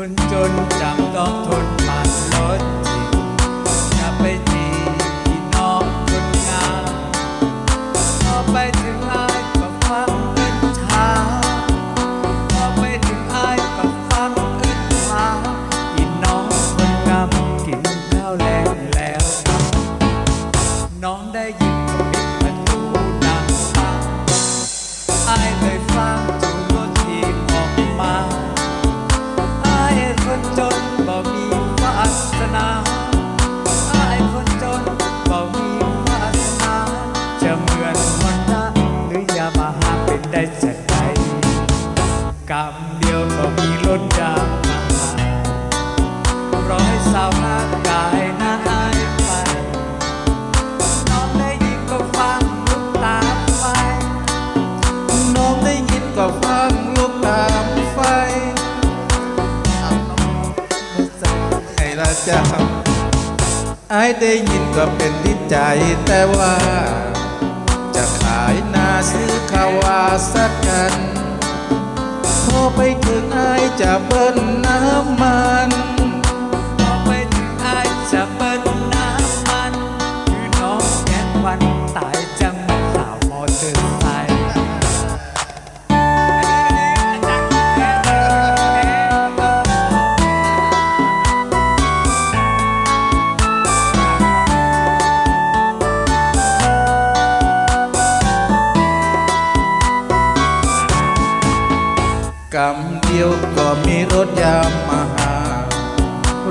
คนจนจำต้องทนมันลดำเดียวก็มีรถยางมาหาร้อยสาวร่างกายน่าอายไปน้องได้ยินก็ฟังลูกตามไฟน้องได้ยินก็ฟังลูกตามไฟเอาน้องม่ใจให้ละจ้าไอ้ได้ยินก็เป็นที่ใจแต่ว่าจะขาาวาสักกันพอไปถึงไอจะเบิ้ล ยว ก็มีรถยามมาหา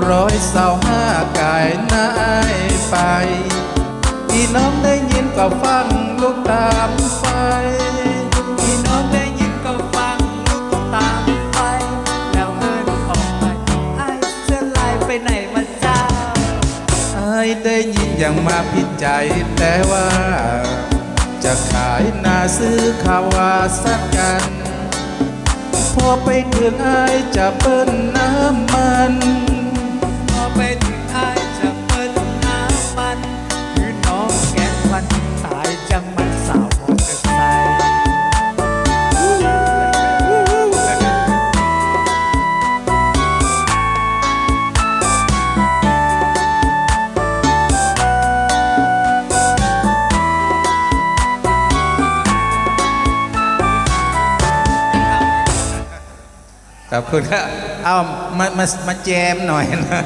ร้อยสาวห้ากายนายไปพี่น้องได้ยินก็ฟังลูกตามไฟพี่น้องได้ยินก็ฟังลูกตามไปแล้วเอินออกไปไอ้เสื้อลายไปไหนมาเจ้าไอ้ได้ยินอย่างมาผิดใจแต่ว่า จะขายนาซื้อข้าวาสักกัน พอไปถึงไอ้จะเปิ้ลน้ำมัน ขอบคุณครับ เอามามามาแจมหน่อยนะ